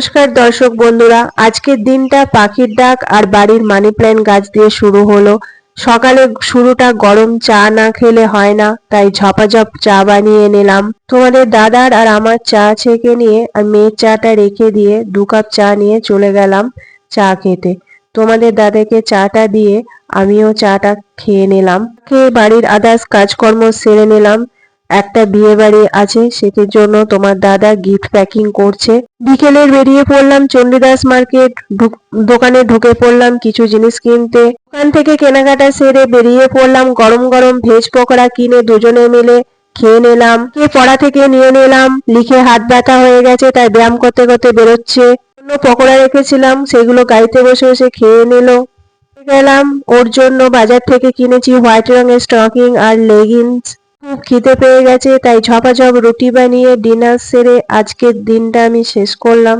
নমস্কার দর্শক বন্ধুরা, আজকের দিনটা পাখির ডাক আর বাড়ির মানি প্ল্যান্ট গাছ দিয়ে শুরু হলো। সকালে শুরুটা গরম চা না খেলে হয় না, তাই ঝপাঝপ চা বানিয়ে নিলাম। তোমাদের দাদার আর আমার চা ছেঁকে নিয়ে আর মেয়ের চাটা রেখে দিয়ে দু কাপ চা নিয়ে চলে গেলাম চা খেতে। তোমাদের দাদাকে চাটা দিয়ে আমিও চাটা খেয়ে নিলাম। খেয়ে বাড়ির আদার্স কাজকর্ম সেরে নিলাম। একটা বিয়ে বাড়ি আছে, সেটির জন্য তোমার দাদা গিফট প্যাকিং করছে। বিকেলে বেরিয়ে পড়লাম চণ্ডীদাস মার্কেট দোকানে ঢুকে পড়লাম কিছু জিনিস কিনতে। দোকান থেকে কেনাকাটা সেরে বেরিয়ে পড়লাম গরম গরম ভেজ পকোড়া কিনে দুজনে মিলে খেয়ে নিলাম। কে পড়া থেকে নিয়ে নিলাম। লিখে হাত ব্যথা হয়ে গেছে, তাই ব্যায়াম করতে করতে বেরোচ্ছে। অন্য পকোড়া রেখেছিলাম, সেগুলো গাড়িতে বসে বসে খেয়ে নিলো। গেলাম, ওর জন্য বাজার থেকে কিনেছি হোয়াইট রঙের স্টকিং আর লেগিংস। খুব খিদে পেয়ে গেছে, তাই ঝপাঝপ রুটি বানিয়ে ডিনার সেরে আজকের দিনটা আমি শেষ করলাম।